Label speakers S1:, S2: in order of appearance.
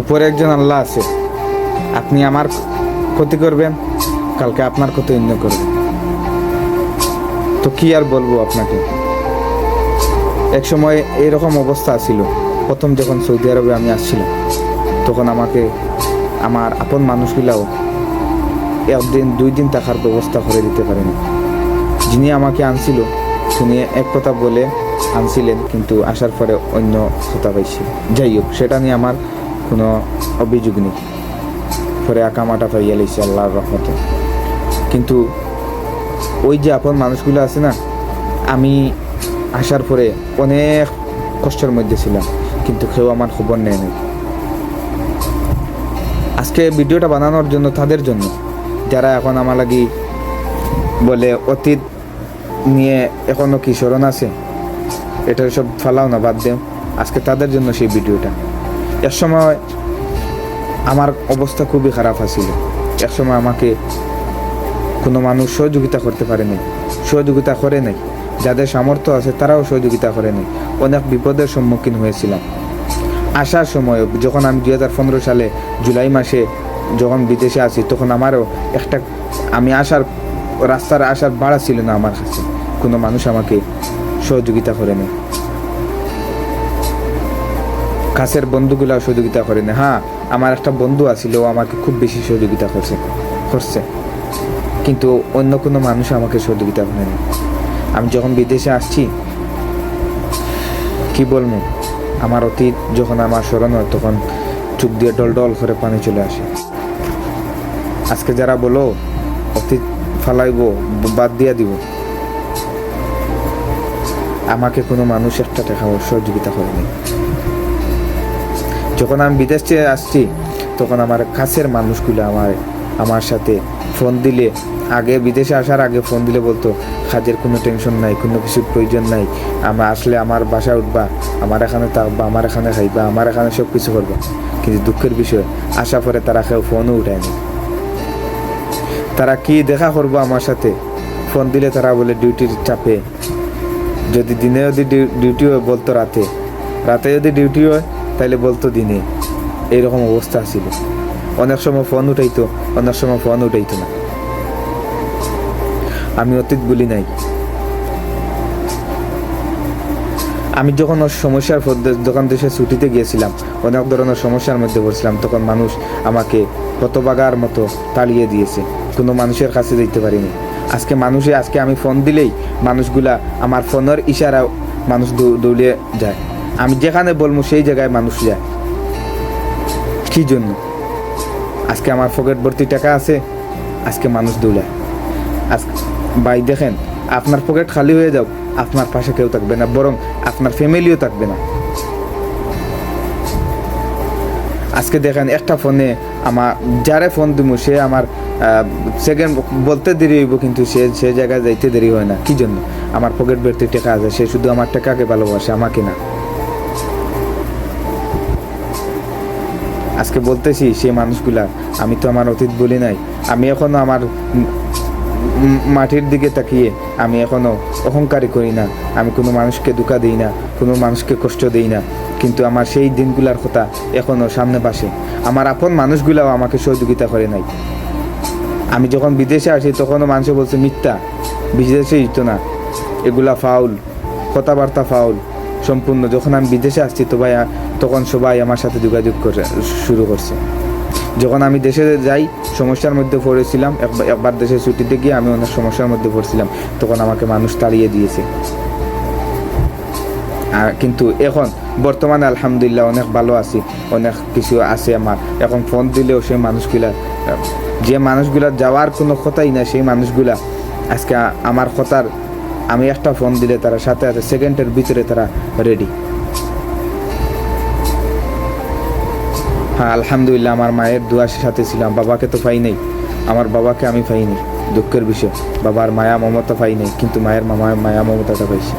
S1: উপরে একজন আল্লাহ আছে। আপনি আমার ক্ষতি করবেন, কালকে আপনার ক্ষতি অন্য করবেন। তো কি আর বলব আপনাকে? এক সময় এরকম অবস্থা ছিল। প্রথম যখন সৌদি আরবে আমি আসছিলাম, তখন আমাকে, আমার আপন মানুষগুলাও একদিন, দুই দিন থাকার ব্যবস্থা করে দিতে পারেনি। যিনি আমাকে আনছিল, তিনি এক কথা বলে আনছিলেন, কিন্তু আসার পরে অন্য কথা পাইছি। যাই হোক, সেটা নিয়ে আমার কোনো অভিযোগ নেই। পরে আকামাটা পাইয়া লাইছি আল্লাহর রহমতে। কিন্তু ওই যে আপন মানুষগুলো আছে না, আমি আসার পরে অনেক কষ্টের মধ্যে ছিলাম, কিন্তু কেউ আমার খবর নেয় নাই। আজকে ভিডিওটা বানানোর জন্য তাদের জন্য, যারা এখন আমার লাগি বলে অতীত নিয়ে এখনও কি স্মরণ আছে এটা সব ফালাও না বাদ দেও। আজকে তাদের জন্য সেই ভিডিওটা। এক সময় আমার অবস্থা খুবই খারাপ আছিল। এক সময় আমাকে কোনো মানুষ সহযোগিতা করতে পারেনি সহযোগিতা করে নাই। যাদের সামর্থ্য আছে তারাও সহযোগিতা করে নাই। অনেক বিপদের সম্মুখীন হয়েছিলাম। আসার সময়, যখন আমি দুই হাজার পনেরো সালে জুলাই মাসে যখন বিদেশে আসি তখন আমারও একটা, আমি আসার, রাস্তার আসার ভাড়া ছিল না আমার কাছে। কোনো মানুষ আমাকে সহযোগিতা করে নেই। কাছের বন্ধুগুলা সহযোগিতা করে না। হ্যাঁ আমার একটা বন্ধু আছিল, ও আমাকে খুব বেশি সহযোগিতা করছে করছে। কিন্তু অন্য কোনো মানুষ আমাকে সহযোগিতা করে না। আমি যখন বিদেশে আসছি, কি বলব? আমার অতীত যখন আমার স্মরণ হয়, তখন চুপ দিয়ে ডল ডল করে পানি চলে আসে। আজকে যারা বলো, অতীত ফালাইব, বাদ দিয়া দিব। আমাকে কোনো মানুষ একটা টাকা সহযোগিতা করেনি যখন আমি বিদেশ থেকে আসছি, তখন আমার কাছের মানুষগুলো আমার আমার সাথে ফোন দিলে, আগে বিদেশে আসার আগে ফোন দিলে বলতো কাজের কোনো টেনশন নাই, কোনো কিছুর প্রয়োজন নাই, আমরা আসলে আমার বাসায় উঠবা, আমার এখানে থাকবা, আমার এখানে খাইবা, আমার এখানে সব কিছু করবা। কিন্তু দুঃখের বিষয় আসা পরে তারা কেউ ফোনও উঠায়নি তারা কি দেখা করব আমার সাথে? ফোন দিলে তারা বলে, ডিউটির চাপে। যদি দিনে যদি ডিউটি হয় বলতো রাতে। রাতে যদি ডিউটি হয় তাহলে বলতো দিনে এইরকম অবস্থা ছিল অনেক সময় ফোন উঠাইতো, অনেক সময় ফোন উঠাইতো না। আমি অতীত বলি নাই। আমি যখন ওর সমস্যার দোকান দেশে ছুটিতে গিয়েছিলাম, অনেক ধরনের সমস্যার মধ্যে পড়ছিলাম, তখন মানুষ আমাকে কত বাগার মতো তাড়িয়ে দিয়েছে। কোনো মানুষের কাছে দিতে পারিনি। আজকে মানুষে আজকে আমি ফোন দিলেই মানুষগুলা আমার ফোনের ইশারা মানুষ দৌড়িয়ে যায়। আমি যেখানে বলব সেই জায়গায় মানুষ যায়। কি জন্য? আজকে আমার পকেট ভর্তি টাকা আছে, আজকে মানুষ দৌড়ায়। আজ, ভাই দেখেন, আপনার পকেট খালি হয়ে যাও, আপনার পাশে কেউ থাকবে না, বরং আপনার ফ্যামিলিও থাকবে না। আজকে দেখেন, একটা ফোনে আমার, যারে ফোন দিব সে আমার সেকেন্ড বলতে দেরি হইব, কিন্তু সে সে জায়গায় যাইতে দেরি হয় না। কি জন্য? আমার পকেট ভর্তি টাকা আছে, সে শুধু আমার টাকাকে ভালোবাসে, আমাকে না। আজকে বলতেছি, সেই মানুষগুলা, আমি তো আমার অতীত বলি নাই, আমি এখনও আমার মাটির দিকে তাকিয়ে আমি এখনও অহংকারী করি না, আমি কোনো মানুষকে দুঃখা দিই না, কোনো মানুষকে কষ্ট দিই না, কিন্তু আমার সেই দিনগুলার কথা এখনও সামনে পাশে। আমার আপন মানুষগুলাও আমাকে সহযোগিতা করে নাই। আমি যখন বিদেশে আসি, তখনও মানুষ বলছে, মিথ্যা, বিদেশে যেত না, এগুলা ফাউল, কথাবার্তা ফাউল সম্পূর্ণ। যখন আমি বিদেশে আসছি তো ভাই তখন সবাই আমার সাথে যোগাযোগ করে, শুরু করছে। যখন আমি দেশে যাই, সমস্যার মধ্যে পড়েছিলাম একবার দেশে ছুটিতে গিয়ে আমি অনেক সমস্যার মধ্যে পড়ছিলাম, তখন আমাকে মানুষ তাড়িয়ে দিয়েছে। কিন্তু এখন, বর্তমানে আলহামদুলিল্লাহ অনেক ভালো আছি, অনেক কিছু আছে আমার। এখন ফোন দিলেও সেই মানুষগুলা যে মানুষগুলা যাওয়ার কোনো কথাই না সেই মানুষগুলা আজকে আমার কথার আমি একটা ফোন দিলে তারা সাথে সাথে সেকেন্ডের ভিতরে তারা রেডি হ্যাঁ আলহামদুলিল্লাহ, আমার মায়ের দুয়ার সাথে ছিলাম বাবাকে তো ফাই নাই। আমার বাবাকে আমি পাইনি দুঃখের বিষয়। বাবার মায়া মমতা ফাই নাই, কিন্তু মায়ের মামায় মায়া মমতাটা পাইছি।